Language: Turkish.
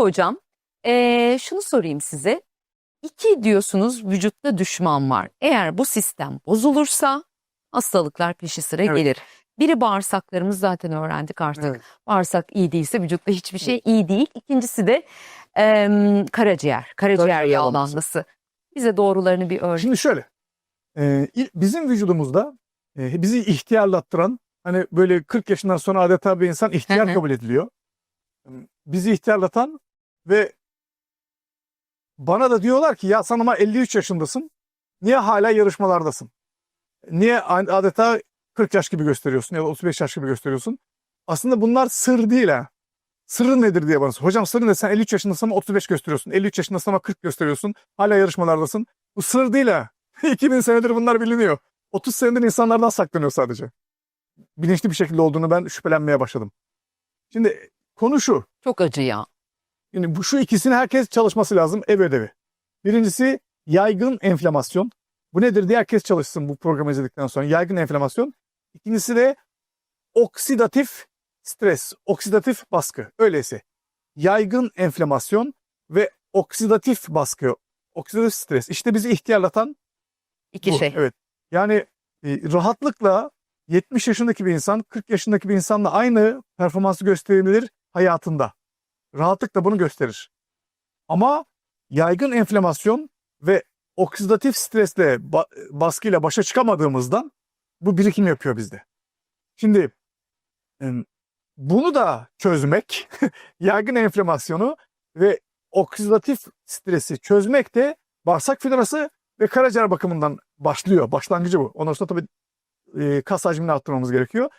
hocam eee, şunu sorayım size. İki diyorsunuz vücutta düşman var. Eğer bu sistem bozulursa hastalıklar peşi sıra Evet. gelir. Biri bağırsaklarımız zaten öğrendik artık. Evet. Bağırsak iyi değilse vücutta hiçbir şey iyi değil. İkincisi de em, karaciğer, karaciğer Karaciğer yağlanması. Bize doğrularını bir öğret. Şimdi şöyle. e, bizim vücudumuzda e, bizi ihtiyarlattıran hani böyle 40 yaşından sonra adeta bir insan ihtiyar kabul ediliyor. Bizi ihtiyarlatan ve bana da diyorlar ki ya sen ama 53 yaşındasın. Niye hala yarışmalardasın? Niye adeta 40 yaş gibi gösteriyorsun ya da 35 yaş gibi gösteriyorsun? Aslında bunlar sır değil ha. Sırrı nedir diye bana sor. Hocam sırrı ne? Sen 53 yaşındasın ama 35 gösteriyorsun. 53 yaşındasın ama 40 gösteriyorsun. Hala yarışmalardasın. Bu sır değil ha. 2000 senedir bunlar biliniyor. 30 senedir insanlardan saklanıyor sadece. Bilinçli bir şekilde olduğunu ben şüphelenmeye başladım. Şimdi konu şu. Çok acı ya. Yani bu şu ikisini herkes çalışması lazım ev ödevi. Birincisi yaygın enflamasyon. Bu nedir diye herkes çalışsın bu programı izledikten sonra. Yaygın enflamasyon. İkincisi de oksidatif stres, oksidatif baskı. Öyleyse yaygın enflamasyon ve oksidatif baskı, oksidatif stres. İşte bizi ihtiyarlatan İki bu. şey. Evet. Yani e, rahatlıkla 70 yaşındaki bir insan 40 yaşındaki bir insanla aynı performansı gösterebilir hayatında. Rahatlıkla bunu gösterir. Ama yaygın enflamasyon ve oksidatif stresle ba- baskıyla başa çıkamadığımızdan bu birikim yapıyor bizde. Şimdi bunu da çözmek, yaygın enflamasyonu ve oksidatif stresi çözmek de bağırsak florası ve karaciğer bakımından başlıyor. Başlangıcı bu. Ondan sonra tabii kas hacmini arttırmamız gerekiyor.